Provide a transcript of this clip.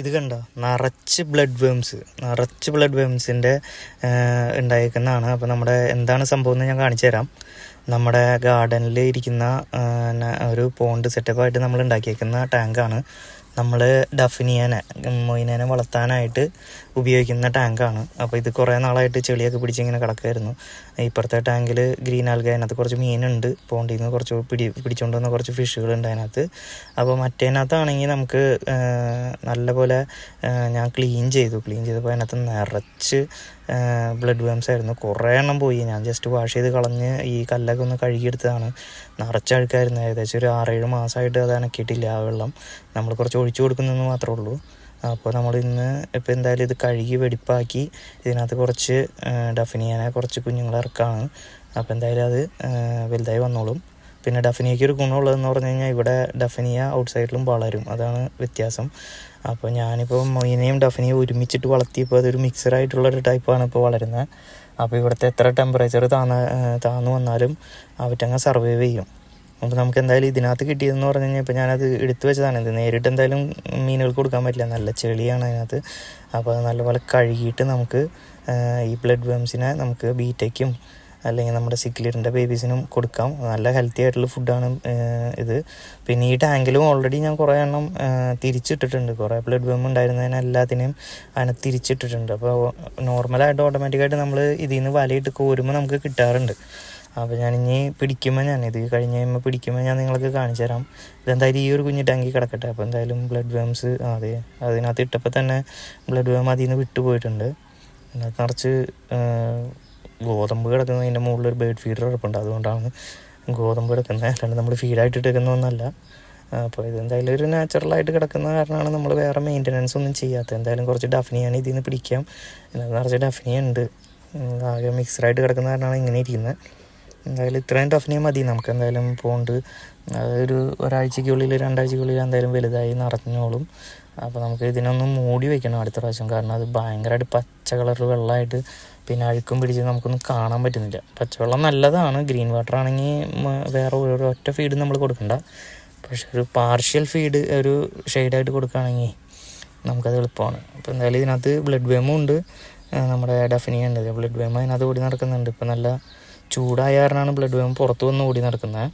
ഇത് കണ്ട? നിറച്ച് ബ്ലഡ് വേംസ് നിറച്ച് ബ്ലഡ് വേംസിന്റെ ഉണ്ടായിരിക്കുന്നതാണ് അപ്പോൾ നമ്മുടെ എന്താണ് സംഭവം എന്ന് ഞാൻ കാണിച്ചു തരാം. നമ്മുടെ ഗാർഡനിൽ ഇരിക്കുന്ന ഒരു പോണ്ട് സെറ്റപ്പായിട്ട് നമ്മൾ ഉണ്ടാക്കിയേക്കുന്ന ടാങ്കാണ് നമ്മൾ ഡഫിനിയനെ മൊയിനെ വളർത്താനായിട്ട് ഉപയോഗിക്കുന്ന ടാങ്കാണ് അപ്പോൾ ഇത് കുറേ നാളായിട്ട് ചെളിയൊക്കെ പിടിച്ച് ഇങ്ങനെ കിടക്കുമായിരുന്നു ഇപ്പുറത്തെ ടാങ്കിൽ ഗ്രീൻ ആൽഗ അതിനകത്ത് കുറച്ച് മീനുണ്ട്. പോണ്ടിൽ നിന്ന് കുറച്ച് പിടി പിടിച്ചുകൊണ്ട് വന്ന കുറച്ച് ഫിഷുകളുണ്ട് അതിനകത്ത്. അപ്പോൾ മറ്റേനകത്താണെങ്കിൽ നമുക്ക് നല്ലപോലെ ഞാൻ ക്ലീൻ ചെയ്തു. ക്ലീൻ ചെയ്തപ്പോൾ അതിനകത്ത് നിറച്ച് ബ്ലഡ് വേംസ് ആയിരുന്നു. കുറേ എണ്ണം പോയി. ഞാൻ ജസ്റ്റ് വാഷ് ചെയ്ത് കളഞ്ഞ് ഈ കല്ലൊക്കെ ഒന്ന് കഴുകിയെടുത്തതാണ്. നിറച്ച അഴുക്കായിരുന്നു ഏകദേശം ഒരു ആറേഴ് മാസമായിട്ട് അത് അനക്കിയിട്ടില്ല ആ വെള്ളം. നമ്മൾ കുറച്ച് ഒഴിച്ചു കൊടുക്കുന്നതെന്ന് മാത്രമേ ഉള്ളൂ. അപ്പോൾ നമ്മൾ ഇന്ന് ഇപ്പോൾ എന്തായാലും ഇത് കഴുകി വെടിപ്പാക്കി ഇതിനകത്ത് കുറച്ച് ഡഫിനിയാനെ കുറച്ച് കുഞ്ഞുങ്ങൾ ഇറക്കാണ്. അപ്പോൾ എന്തായാലും അത് വലുതായി വന്നോളും. പിന്നെ ഡഫിനിയയ്ക്ക് ഒരു ഗുണമുള്ളതെന്ന് പറഞ്ഞു കഴിഞ്ഞാൽ ഇവിടെ ഡഫിനിയ ഔട്ട് സൈഡിലും വളരും. അതാണ് വ്യത്യാസം. അപ്പോൾ ഞാനിപ്പോൾ മൊയിനെയും ഡഫിനിയും ഒരുമിച്ചിട്ട് വളർത്തിയപ്പോൾ അതൊരു മിക്സറായിട്ടുള്ളൊരു ടൈപ്പാണ് ഇപ്പോൾ വളരുന്നത്. അപ്പോൾ ഇവിടുത്തെ എത്ര ടെമ്പറേച്ചർ താന്ന താന്നു വന്നാലും അവറ്റങ്ങ് സർവൈവ് ചെയ്യും. അപ്പോൾ നമുക്ക് എന്തായാലും ഇതിനകത്ത് കിട്ടിയതെന്ന് പറഞ്ഞു കഴിഞ്ഞാൽ ഇപ്പോൾ ഞാനത് എടുത്തു വെച്ചതാണ്. ഇത് നേരിട്ട് എന്തായാലും മീനുകൾക്ക് കൊടുക്കാൻ പറ്റില്ല. നല്ല ചെളിയാണ് അതിനകത്ത്. അപ്പോൾ അത് നല്ലപോലെ കഴുകിയിട്ട് നമുക്ക് ഈ ബ്ലഡ് വേംസിനെ നമുക്ക് ബീറ്റയ്ക്കും അല്ലെങ്കിൽ നമ്മുടെ സിക്ലിയറിന്റെ ബേബീസിനും കൊടുക്കാം. നല്ല ഹെൽത്തി ആയിട്ടുള്ള ഫുഡാണ് ഇത്. പിന്നെ ഈ ടാങ്കിലും ഓൾറെഡി ഞാൻ കുറേ എണ്ണം തിരിച്ചിട്ടിട്ടുണ്ട്. കുറേ ബ്ലഡ് ബം ഉണ്ടായിരുന്നതിന് എല്ലാത്തിനെയും അതിനെ തിരിച്ചിട്ടിട്ടുണ്ട്. അപ്പോൾ നോർമലായിട്ട് ഓട്ടോമാറ്റിക്കായിട്ട് നമ്മൾ ഇതിൽ നിന്ന് വലയിട്ട് കോരുമ്പോൾ നമുക്ക് കിട്ടാറുണ്ട്. അപ്പോൾ ഞാൻ ഇനി പിടിക്കുമ്പോൾ ഞാൻ ഇത് കഴിഞ്ഞ് കഴിയുമ്പോൾ പിടിക്കുമ്പോൾ ഞാൻ നിങ്ങൾക്ക് കാണിച്ചു തരാം. ഇതെന്തായാലും ഈ ഒരു കുഞ്ഞ് ടാങ്കി കിടക്കട്ടെ. അപ്പോൾ എന്തായാലും ബ്ലഡ് വേംസ് അതെ. അതിനകത്ത് ഇട്ടപ്പോൾ തന്നെ ബ്ലഡ് വേം അതിൽ നിന്ന് വിട്ടുപോയിട്ടുണ്ട്. അതിനകത്ത് നിറച്ച് ഗോതമ്പ് കിടക്കുന്നതിന്റെ മുകളിൽ ഒരു ബേഡ് ഫീഡർ ഉറപ്പുണ്ട് അതുകൊണ്ടാണ് ഗോതമ്പ് കിടക്കുന്നത്. അല്ലാണ്ട് നമ്മൾ ഫീഡായിട്ട് ഇട്ടേക്കുന്ന ഒന്നല്ല. അപ്പോൾ ഇത് എന്തായാലും ഒരു നാച്ചുറലായിട്ട് കിടക്കുന്ന കാരണമാണ് നമ്മൾ വേറെ മെയിന്റനൻസ് ഒന്നും ചെയ്യാത്തത്. എന്തായാലും കുറച്ച് ഡഫ്നിയാണ് ഇതിൽ നിന്ന് പിടിക്കാം. നിറച്ച് ഡഫിനിയുണ്ട് ആകെ മിക്സഡായിട്ട് കിടക്കുന്ന കാരണമാണ് ഇങ്ങനെ ഇരിക്കുന്നത്. എന്തായാലും ഇത്രയും ടഫ്നിയ മതി. നമുക്ക് എന്തായാലും പോണ്ട്. ഒരു ഒരാഴ്ചയ്ക്കുള്ളിൽ രണ്ടാഴ്ചയ്ക്കുള്ളിൽ എന്തായാലും വലുതായി നിറഞ്ഞോളും അപ്പോൾ നമുക്ക് ഇതിനൊന്നും മൂടി വെക്കണം അടുത്ത പ്രാവശ്യം. കാരണം അത് ഭയങ്കരമായിട്ട് പച്ച കളറിൽ വെള്ളമായിട്ട് പിന്നെ അഴുക്കും പിടിച്ച് നമുക്കൊന്നും കാണാൻ പറ്റുന്നില്ല. പച്ചവെള്ളം നല്ലതാണ്. ഗ്രീൻ വാട്ടർ ആണെങ്കിൽ വേറെ ഒരു ഒറ്റ ഫീഡ് നമ്മൾ കൊടുക്കണ്ട. പക്ഷെ ഒരു പാർഷ്യൽ ഫീഡ് ഒരു ഷെയ്ഡായിട്ട് കൊടുക്കുകയാണെങ്കിൽ നമുക്കത് എളുപ്പമാണ്. അപ്പോൾ എന്തായാലും ഇതിനകത്ത് ബ്ലഡ് വേമും ഉണ്ട്. നമ്മുടെ ഡെഫിനി ഉണ്ട്. ബ്ലഡ് വേമ അതിനകത്ത് ഓടി നടക്കുന്നുണ്ട്. ഇപ്പോൾ നല്ല ചൂടായ കാരണമാണ് ബ്ലഡ് വേം പുറത്ത് വന്ന് ഓടി നടക്കുന്നത്.